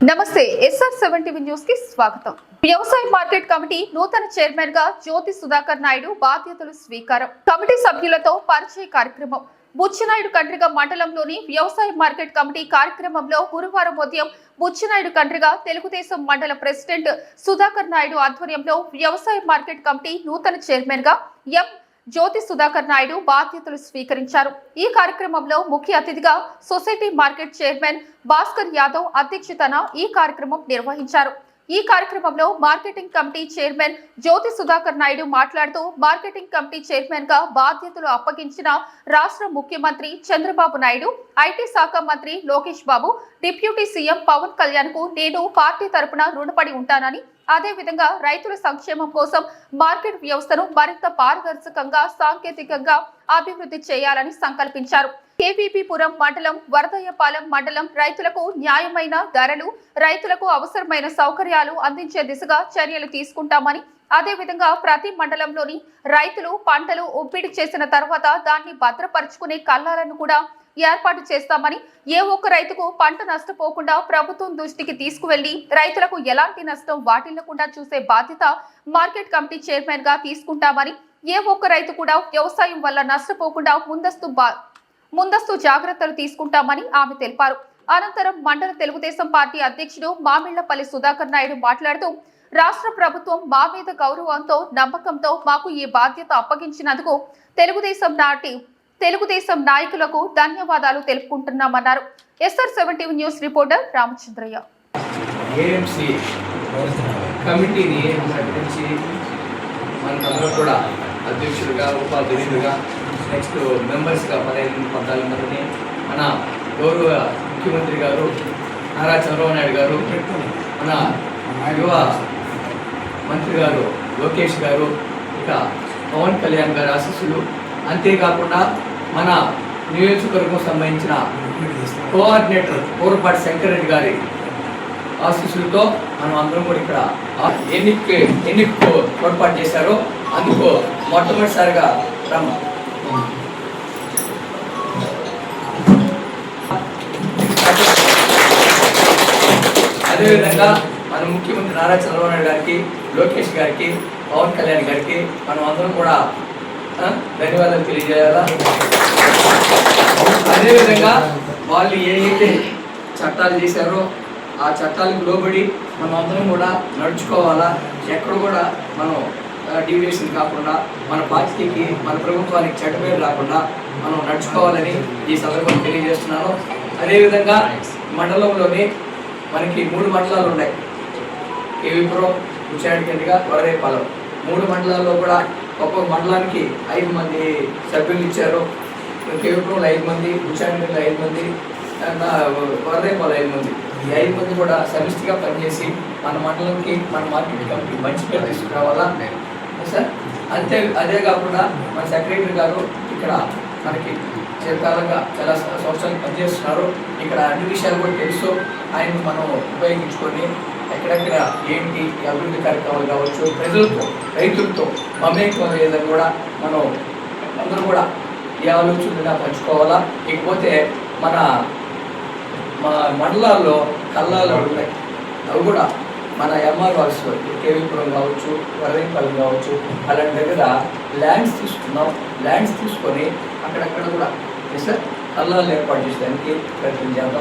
నమస్తే SR seven TV న్యూస్కి స్వాగతం. వ్యవసాయ మార్కెట్ కమిటీ నూతన చైర్మన్గా జ్యోతి సుధాకర్ నాయుడు బాధ్యతలు స్వీకారం. కమిటీ సభ్యులతో పరిచయ కార్యక్రమం. బుచ్చినాయుడు కండ్రిగ మండలంలోని వ్యవసాయ మార్కెట్ కమిటీ కార్యక్రమంలో గురువారం ఉదయం బుచ్చినాయుడు కండ్రిగ తెలుగుదేశం మండల ప్రెసిడెంట్ సుధాకర్ నాయుడు ఆధ్వర్యంలో వ్యవసాయ మార్కెట్ కమిటీ నూతన చైర్మన్గా ఎం జ్యోతి సుధాకర్ నాయుడు బాధ్యతలు స్వీకరించారు. ఈ కార్యక్రమంలో ముఖ్య అతిథిగా society market chairman Bhaskar Yadav అధ్యక్షతన ఈ కార్యక్రమం నిర్వహించారు. ఈ కార్యక్రమంలో marketing committee chairman Jyothi Sudhakar Naidu మాట్లాడుతూ మార్కెటింగ్ కమిటీ చైర్మన్గా బాధ్యతలు అప్పగించిన రాష్ట్ర ముఖ్యమంత్రి చంద్రబాబు నాయుడు ఐటీ శాఖ మంత్రి లోకేష్ బాబు డిప్యూటీ సీఎం పవన్ కళ్యాణ్కు నేను పార్టీ తరపున రుణపడి ఉంటానని అదే విధంగా రైతుల సంక్షేమం కోసం మార్కెట్ వ్యవస్థను మరింత పారదర్శకంగా సాంకేతికంగా అభివృద్ధి చేయాలని సంకల్పించారు. కేవీపీపురం మండలం వరదయ్యపాలెం మండలం రైతులకు న్యాయమైన ధరలు రైతులకు అవసరమైన సౌకర్యాలు అందించే దిశగా చర్యలు తీసుకుంటామని అదేవిధంగా ప్రతి మండలంలోని రైతులు పంటలు ఒప్పిడి చేసిన తర్వాత దాన్ని భద్రపరుచుకునే కల్లాలను కూడా ఏర్పాటు చేస్తామని ఏ ఒక్క రైతుకు పంట నష్టపోకుండా ప్రభుత్వం దృష్టికి తీసుకువెళ్ళి రైతులకు ఎలాంటి నష్టం వాటిల్లకుండా చూసే బాధ్యత మార్కెట్ కమిటీ చైర్మన్గా తీసుకుంటామని ఏ ఒక్క రైతు కూడా వ్యవసాయం వల్ల నష్టపోకుండా ముందస్తు బా ముందస్తు జాగ్రత్తలు తీసుకుంటామని ఆమె తెలిపారు. అనంతరం మండల తెలుగుదేశం పార్టీ అధ్యక్షుడు మామిళ్ళపల్లి సుధాకర్ నాయుడు మాట్లాడుతూ రాష్ట్ర ప్రభుత్వం మా మీద గౌరవంతో నమ్మకంతో మాకు ఈ బాధ్యత అప్పగించినందుకు తెలుగుదేశం నాటి తెలుగుదేశం నాయకులకు ధన్యవాదాలు తెలుపుకుంటున్నామన్నారు. SR seventy news reporter Ramachandraiah. కమిటీని కూడా అధ్యక్షుడిగా ఉపాధ్యక్షుడిగా నెక్స్ట్ మెంబర్స్గా పదహైదు పద్నాలుగు మందిని. మన గౌరవ ముఖ్యమంత్రి గారు నారా చంద్రబాబు నాయుడు గారు మన యువ మంత్రి గారు లోకేష్ గారు ఇక పవన్ కళ్యాణ్ గారి ఆశీస్సులు. అంతేకాకుండా మన నియోజకవర్గం సంబంధించిన కోఆర్డినేటర్ పూర్వపాటి శంకరెడ్డి గారి ఆశీస్సులతో మనం అందరం కూడా ఇక్కడ ఎన్ని ఎన్నిక ఎన్నిక చేశారో. అందుకు మొట్టమొదటిసారిగా రమ్మ. అదేవిధంగా మన ముఖ్యమంత్రి నారా చంద్రబాబు నాయుడు గారికి లోకేష్ గారికి పవన్ కళ్యాణ్ గారికి మనం అందరం కూడా ధన్యవాదాలు తెలియజేయాలా? అదేవిధంగా వాళ్ళు ఏదైతే చట్టాలు చేశారో ఆ చట్టాలకు లోబడి మనం అందరం కూడా నడుచుకోవాలా? ఎక్కడ కూడా మనం డివియేషన్ కాకుండా మన పార్టీకి మన ప్రభుత్వానికి చెడ్డ పేరు రాకుండా మనం నడుచుకోవాలని ఈ సందర్భంగా తెలియజేస్తున్నాను. అదేవిధంగా మండలంలోని మనకి మూడు మండలాలు ఉన్నాయి. కేవీపురం ఉచాడికెండిగా వరదేపాలెం మూడు మండలాల్లో కూడా ఒక్కొక్క మండలానికి ఐదు మంది సభ్యులు ఇచ్చారు. కేవీపురంలో ఐదు మంది ఉచాడికెండిలో ఐదు మంది వరదేపాలెం ఐదు మంది. ఈ ఐదు మంది కూడా సమిష్టిగా పనిచేసి మన మండలంకి మన మార్కెట్ కమిటీ మంచి పేరు తీసుకురావాలా? నేను అంతే అదే కాకుండా మన సెక్రటరీ గారు ఇక్కడ మనకి చిరకాలంగా చాలా సంవత్సరాలు పనిచేస్తున్నారు. ఇక్కడ అన్ని విషయాలు కూడా తెలుసు. ఆయన మనం ఉపయోగించుకొని ఎక్కడెక్కడ ఏంటి అభివృద్ధి కార్యక్రమాలు కావచ్చు ప్రజలతో రైతులతో మమేకం లేదని కూడా మనం అందరూ కూడా ఏ ఆలోచనగా పంచుకోవాలా. ఇకపోతే మన మా మండలాల్లో కల్లాలు ఉన్నాయి అవి కూడా మన ఎంఆర్ఆర్స్ కేవీపురం కావచ్చు వరదీపాలెం కావచ్చు అలాంటి దగ్గర ల్యాండ్స్ తీసుకున్నాం. ల్యాండ్స్ తీసుకొని అక్కడక్కడ కూడా సార్ కల్లాలు ఏర్పాటు చేయడానికి ప్రయత్నం చేద్దాం.